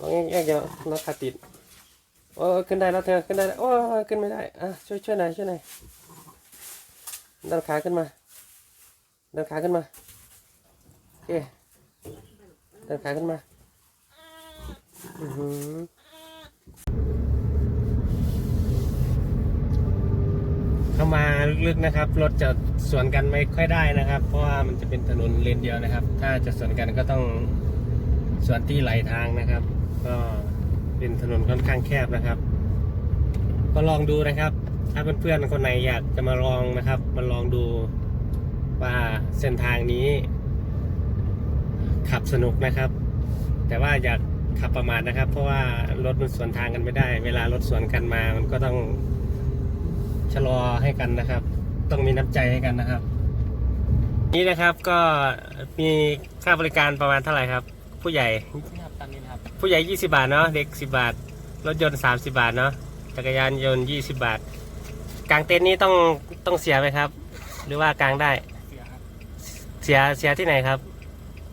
ลองแยกๆเดี๋ยวรถขาติดโอ้ขึ้นได้แล้วเธอขึ้นได้โอ้ขึ้นไม่ได้อะช่วยช่วยหน่อยช่วยหน่อยดันขาขึ้นมาดันขาขึ้นมาโอเคดันขาขึ้นมาอือหือเข้ามาลึกๆนะครับ รถจะสวนกันไม่ค่อยได้นะครับ เพราะว่ามันจะเป็นถนนเลนเดียวนะครับ ถ้าจะสวนกันก็ต้องสวนที่ไหลทางนะครับ ก็เป็นถนนค่อนข้างแคบนะครับ ก็ลองดูนะครับ ถ้าเพื่อนๆคนไหนอยากจะมาลองนะครับ มาลองดูว่าเส้นทางนี้ ขับสนุกนะครับ แต่ว่าอยากขับประมาทนะครับ เพราะว่ารถมันสวนทางกันไม่ได้ เวลารถสวนกันมา มันก็ต้องชะลอให้กันนะครับ ต้องมีน้ำใจให้กันนะครับ นี่นะครับก็มีค่าบริการประมาณเท่าไหร่ครับ ผู้ใหญ่นี่ครับตามนี้นะครับผู้ใหญ่ 20 บาทเนาะเด็ก 10 บาท รถยนต์ 30 บาทเนาะจักรยานยนต์ 20 บาทกลางเต็นท์นี้ต้องต้องเสียไหมครับ หรือว่ากลางได้เสียครับ เสียเสียที่ไหนครับ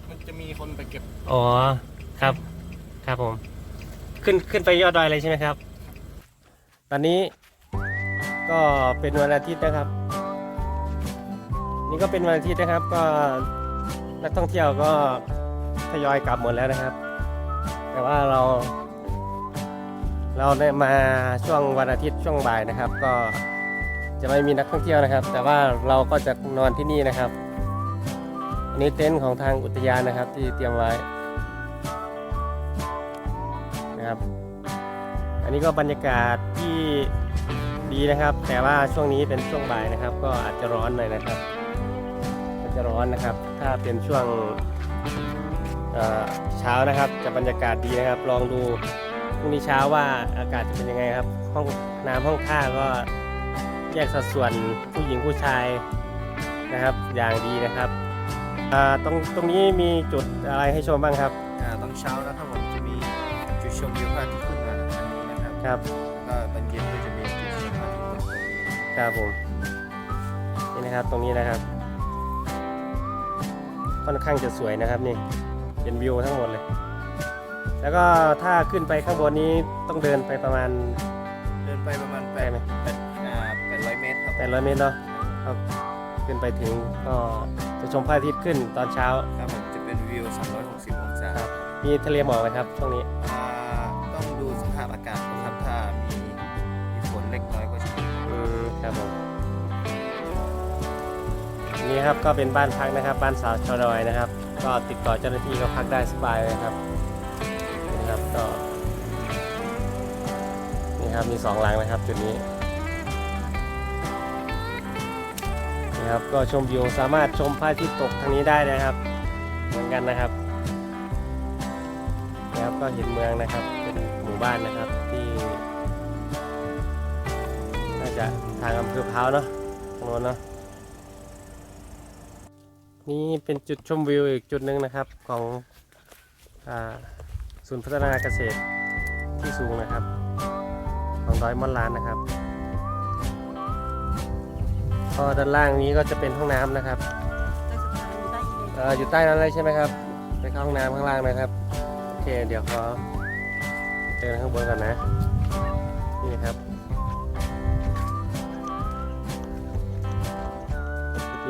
มันจะมีคนไปเก็บอ๋อครับ ครับผม ขึ้นขึ้นไปยอดดอยเลยใช่ไหมครับ ตอนนี้ก็เป็นวันอาทิตย์นะครับ นี่ก็เป็นวันอาทิตย์นะครับก็นักท่องเที่ยวก็ ทยอยกลับหมดแล้วนะครับ แต่ว่าเรา เราได้มาช่วงวันอาทิตย์ช่วงบ่ายนะครับ ก็จะไม่มีนักท่องเที่ยวนะครับ แต่ว่าเราก็จะนอนที่นี่นะครับอันนี้เต็นท์ของทางอุทยานนะครับ ที่เตรียมไว้นะครับ อันนี้ก็บรรยากาศที่ดีนะครับ แต่ว่าช่วงนี้เป็นช่วงบ่ายนะครับ ก็อาจจะร้อนหน่อยนะครับ อาจจะร้อนนะครับ ถ้าเป็นช่วง เอ่อเช้านะครับจะบรรยากาศดีนะครับ ลองดูพรุ่งนี้เช้าว่าอากาศจะเป็นยังไงครับ ห้องน้ำห้องท่าก็แยกสัดส่วนผู้หญิงผู้ชายนะครับอย่างดีนะครับอ่าตรงตรงนี้มีจุดอะไรให้ชมบ้างครับอ่าตอนเช้านะครับผมจะมีจุดชมวิวพระอาทิตย์ขึ้นมาทางนี้นะครับครับก็ตอนเย็นก็จะมีจุดชมพระอาทิตย์ตกตรงนี้ครับผมนี่นะครับตรงนี้นะครับค่อนข้างจะสวยนะครับนี่ เป็นวิวทั้งหมดเลย แล้วก็ถ้าขึ้นไปข้างบนนี้ต้องเดินไปประมาณ เดินไปประมาณแปได้ดไหม แปดอ่าแปดร้อยเมตรครับ800เมตรเนาะครับขึ้นไปถึงก็จะชมพระอาทิตย์ขึ้นตอนเช้า ครับผมจะเป็นวิว 360 องศาครับมีทะเลหมอกไหมครับช่วงนี้ นี่ครับก็เป็นบ้านพักนะครับ บ้านสาวชาวดอยนะครับ ก็ติดต่อเจ้าหน้าที่ก็พักได้สบายเลยครับนี่นะครับก็นี่ครับมีสองหลังนะครับจุดนี้นี่ครับก็ชมวิวสามารถชมพระอาทิตย์ตกทางนี้ได้นะครับ เหมือนกันนะครับนะครับก็เห็นเมืองนะครับเป็นหมู่บ้านนะครับที่น่าจะทางอำเภอพร้าวเนาะตรงโน้นเนาะ นี่เป็นจุดชมวิวอีกจุดหนึ่งนะครับของอศูนย์พัฒนาเกษตรที่สูงนะครับ ของดอยม่อนลานนะครับก็ด้านล่างนี้ก็จะเป็นห้องน้ำนะครับเอออยู่ใต้นั้นเลยใช่ไหมครับ ไปเข้าห้องน้ำข้างล่างนะครับ โอเค เดี๋ยวขอเดินข้างบนก่อนนะ นี่นะครับ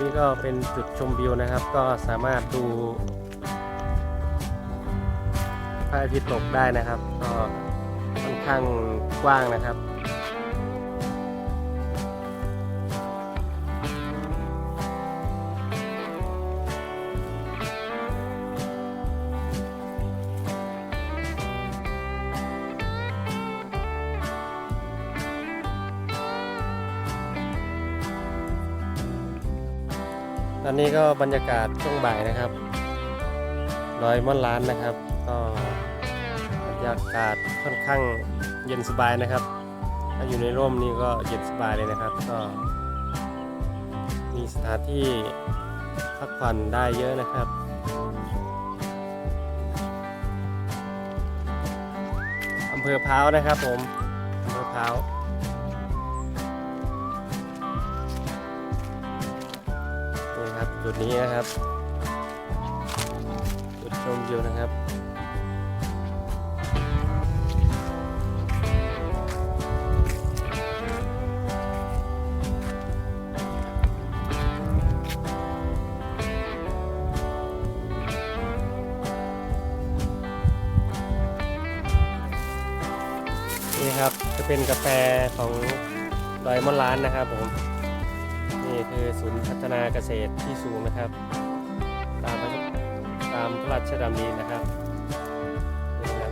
นี่ก็เป็นจุดชมวิวนะครับ ก็สามารถดูพระอาทิตย์ตกได้นะครับ ก็ค่อนข้างกว้างนะครับ ตอนนี้ก็บรรยากาศช่วงบ่ายนะครับดอยม่อนล้านนะครับ ก็บรรยากาศค่อนข้างเย็นสบายนะครับ ถ้าอยู่ในร่มนี่ก็เย็นสบายเลยนะครับ ก็ มีสถานที่พักผ่อนได้เยอะนะครับอำเภอพร้าวนะครับผมอำเภอพร้าว จุดนี้นะครับจุดชมวิวนะครับนี่ครับจะเป็นกาแฟของดอยมอนล้านนะครับผม คือศูนย์พัฒนาเกษตรที่สูงนะครับ ตามพระตามพระราชดำรินะครับนี่นะครับ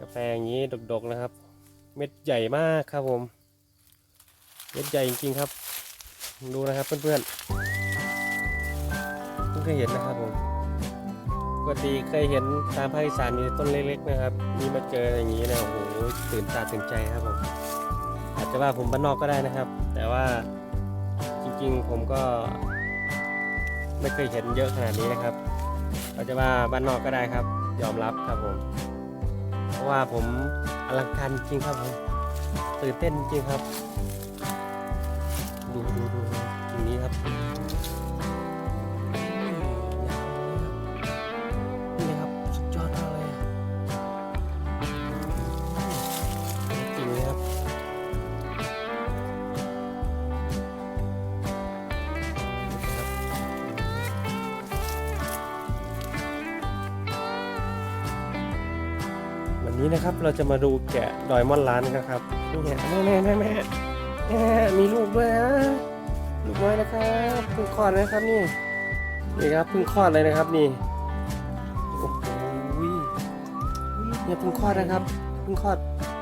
กาแฟอย่างนี้ดกๆนะครับ เม็ดใหญ่มากครับผม เม็ดใหญ่จริงๆครับ ดูนะครับเพื่อนๆเพิ่งเคยเห็นนะครับผมปกติเคยเห็นตามภาคอีสานมีต้นเล็กๆนะครับ นี่มาเจออย่างนี้นะโอ้โหตื่นตาตื่นใจครับผม จะว่าผมบ้านนอกก็ได้นะครับ แต่ว่าจริงๆ ผมก็ ไม่เคยเห็นเยอะขนาดนี้นะครับเราจจะว่าบ้านนอกก็ได้ครับ ยอมรับครับผม เพราะว่าผมอลังการจริงครับผมตื่นเต้นจริงครับ ดูดูดู นี้นะครับ เราจะมาดูแกะดอยม่อนล้านกันครับนี่แม่แม่แม่แม่แม่มีลูกด้วยนะลูกน้อยนะครับเพิ่งคลอดนะครับนี่นี่ครับเพิ่งคลอดเลยนะครับนี่โอ้โหเนี่ยเพิ่งคลอดนะครับเพิ่งคลอด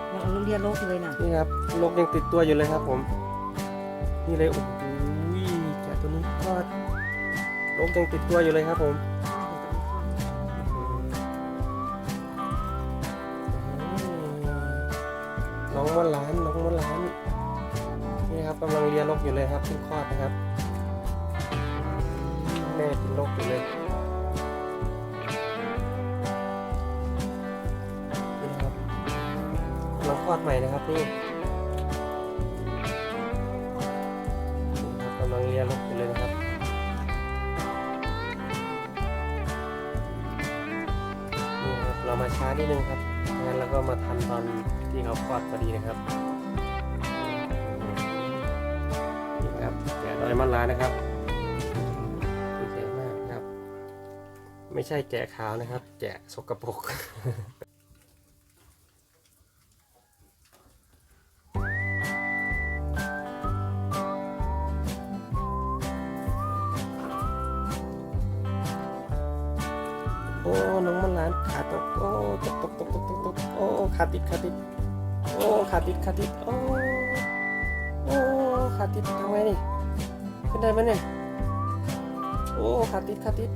เราลูกเรียนโลกเลยนะนี่ครับโลกยังติดตัวอยู่เลยครับ ผมนี่เลยโอ้โหแกะตัวนี้คลอดโลกยังติดตัวอยู่เลยครับผม กำลังเลียลกอยู่เลยครับเพิ่งคลอดนะครับแม่เป็นลกอยู่เลยนี่ครับกำลังคลอดใหม่นะครับนี่นี่ครับกำลังเลียลกอยู่เลยนะครับนี่ครับเรามาช้านิดนึงครับงั้นเราก็มาทันตอนที่เขาคลอดพอดีนะครับ แกะดอยมันลานะครับคือแกะมากครับ ไม่ใช่แกะขาวนะครับ แกะสกปรกโอ้น้องมันล้านขาตกโอ้ตกตกตกตกตกตกโอ้ขาติดขาติดโอ้ขาติดขาติดโอ้โอ้ขาติดทำไงนี่ ขึ้นได้ไหมเนี่ย โอ้ขาติดขาติด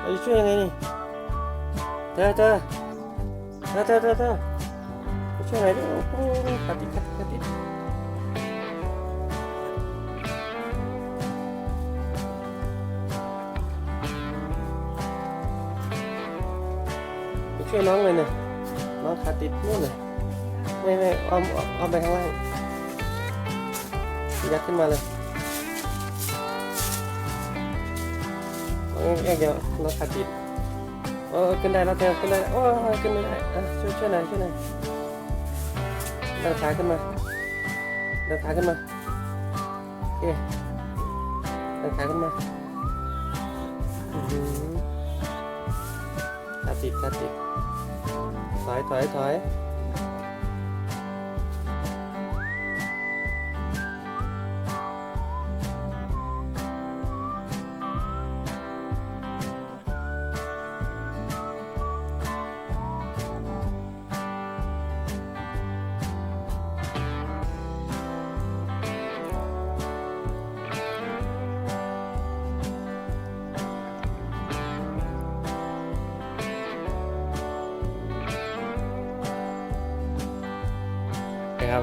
เราจะช่วยยังไงนี่เธอเธอเธอเธอเธอเธอช่วยหน่อยดิโอ้ขาติดขาติดขาติดไปช่วยน้องเลยนี่ยน้องขาติดนู่นเลยไม่ไม่อ้อมอ้อมอ้อมไปข้างล่างยักขึ้นมาเลย เอาแยกเดียวน้องขาติดเออขึ้นได้แล้วเธอขึ้นได้แล้วโอ้ยขึ้นไม่ได้อะช่วยช่วยหน่อยช่วยหน่อยดันขาขึ้นมาดันขาขึ้นมาโอเคดันขาขึ้นมาอื้อหือขาติดขาติดถอยถอยถอย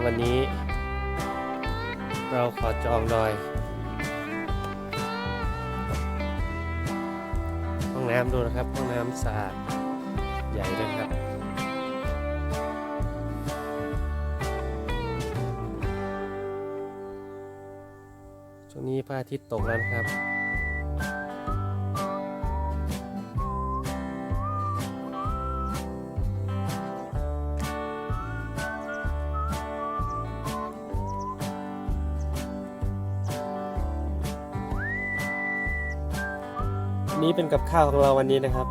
วันนี้ เราขอจองดอย ห้องน้ำดูนะครับ ห้องน้ำสะอาดใหญ่เลยครับช่วงนี้พระอาทิตย์ตกแล้วนะครับ นี่เป็นกับข้าวของเราวันนี้นะครับ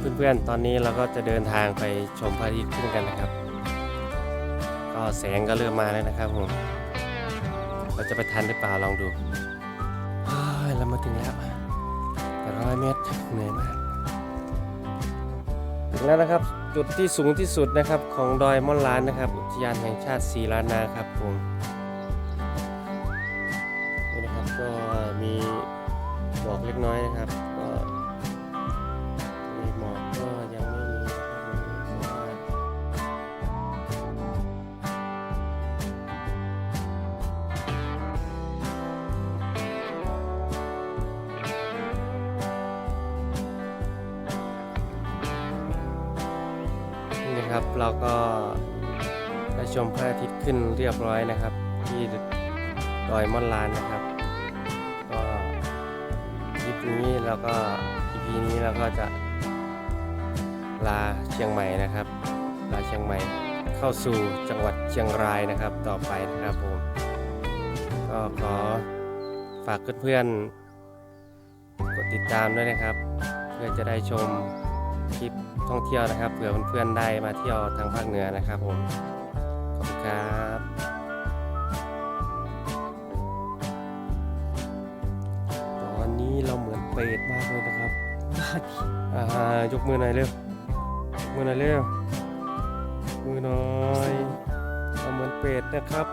เพื่อนๆ ตอนนี้เราก็จะเดินทางไปชมพระอาทิตย์ขึ้นกันนะครับ ก็แสงก็เริ่มมาแล้วนะครับผม เราจะไปทันหรือเปล่าลองดูเรามาถึงแล้วแต่ร้อยเมตรเหนื่อยมาก ถึงแล้วนะครับจุดที่สูงที่สุดนะครับของดอยม่อนล้านนะครับ อุทยานแห่งชาติสีล้านนาครับผม นะครับ เราก็ได้ชมพระอาทิตย์ขึ้นเรียบร้อยนะครับ ที่ดอยม่อนลานนะครับก็คลิปนี้แล้วก็ EP นี้เราก็จะลาเชียงใหม่นะครับ ลาเชียงใหม่เข้าสู่จังหวัดเชียงรายนะครับต่อไปนะครับผมก็ขอฝากเพื่อนๆกดติดตามด้วยนะครับ เพื่อจะได้ชมคลิป ท่องเที่ยวนะครับเผื่อเพื่อนๆได้มาเที่ยวทางภาคเหนือนะครับผมขอบคุณครับตอนนี้เราเหมือนเปรตมากเลยนะครับอ่ายกมือหน่อยเร็วยกมือหน่อยเร็วยกมือหน่อยเราเหมือนเปรตนะครับ